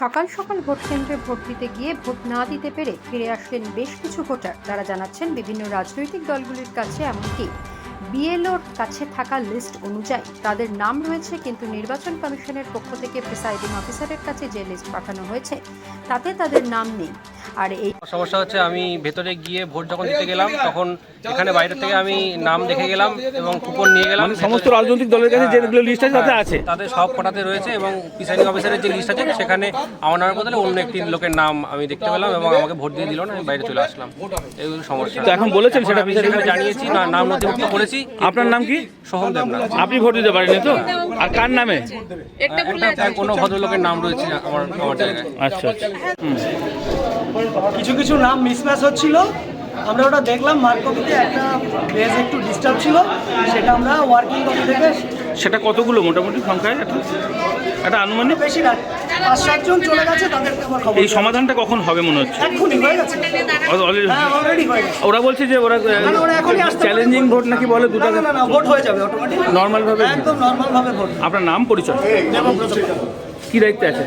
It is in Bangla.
সকাল সকাল ভোট কেন্দ্রে ভোট দিতে গিয়ে ভোট না দিতে পেরে ফিরে আসলেন বেশ কিছু ভোটার। তারা জানাচ্ছেন বিভিন্ন রাজনৈতিক দলগুলির কাছে এমনকি বিএলওর কাছে থাকা লিস্ট অনুযায়ী তাদের নাম রয়েছে, কিন্তু নির্বাচন কমিশনের পক্ষ থেকে প্রিসাইডিং অফিসারের কাছে যে লিস্ট পাঠানো হয়েছে, তাতে তাদের নাম নেই। আর এই সমস্যা হচ্ছে আমি ভেতরে গিয়ে ভোট যখন দিতে গেলাম তখন এখানে বাইরে থেকে আমি নাম দেখে গেলাম এবং কুপন নিয়ে গেলাম। মানে সমস্ত রাজনৈতিক দলের কাছে যেগুলো লিস্ট আছে তাতে আছে। তাদের সব কটাতে রয়েছে এবং প্রিসাইডিং অফিসারের যে লিস্ট আছে সেখানে আমার নামের বদলে অন্য একটি লোকের নাম আমি দেখতে পেলাম এবং আমাকে ভোট দিয়ে দিল না আমি বাইরে চলে আসলাম। এইগুলো সমস্যা। তো এখন বলেছেন সেটা জানিয়েছি না নাম নথিভুক্ত করেছি। আপনার নাম কি? দেবনাথ আপনি ভোট দিতে পারেননি তো? আর কার নামে? একটা কোনো ভদ্রলোকের নাম রয়েছে আমার আমার জায়গায়। আচ্ছা আচ্ছা। হুম। কিছু কিছু নাম মিসম্যাচ হচ্ছিল। আমরা ওটা দেখলাম মার্কপিতে একটা পেজ একটু ডিস্টার্ব ছিল। সেটা আমরা ওয়ার্কিং কপি থেকে সেটা কতগুলো মোটামুটি সংখ্যায়? একটা একটা আনুমানিক? বেশি না। পাঁচ সাতজন চলে গেছে তাদেরকে আমার খবর এই সমাধানটা কখন হবে মনে হচ্ছে? এক্ষুনি হয়ে গেছে। Already- হ্যাঁ অলরেডি হয়ে গেছে। ওরা বলছে যে ওরা না, ওরা এখনই আসতে পারে। চ্যালেঞ্জিং ভোট নাকি বলে দুটো না না, না না ভোট হয়ে যাবে অটোমেটিক নর্মাল ভাবে একদম নর্মাল ভাবে ভোট আপনার নাম পরিচয়? কি দায়িত্বে আছে